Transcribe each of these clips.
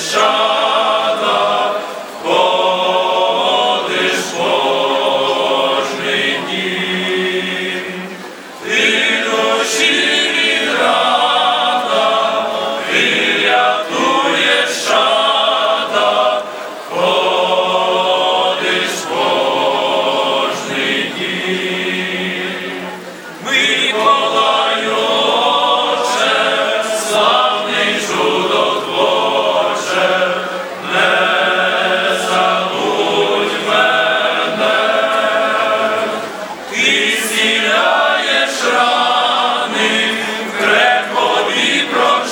shine.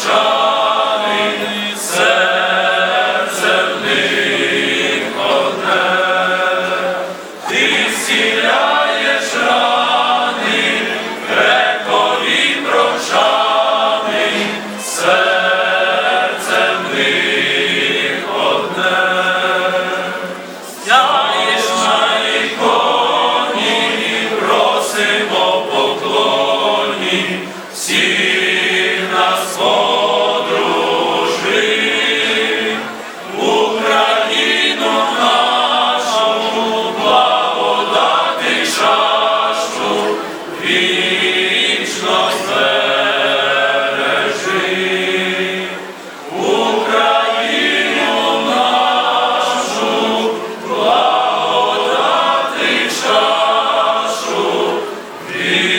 Галичани, серце в них. Amen.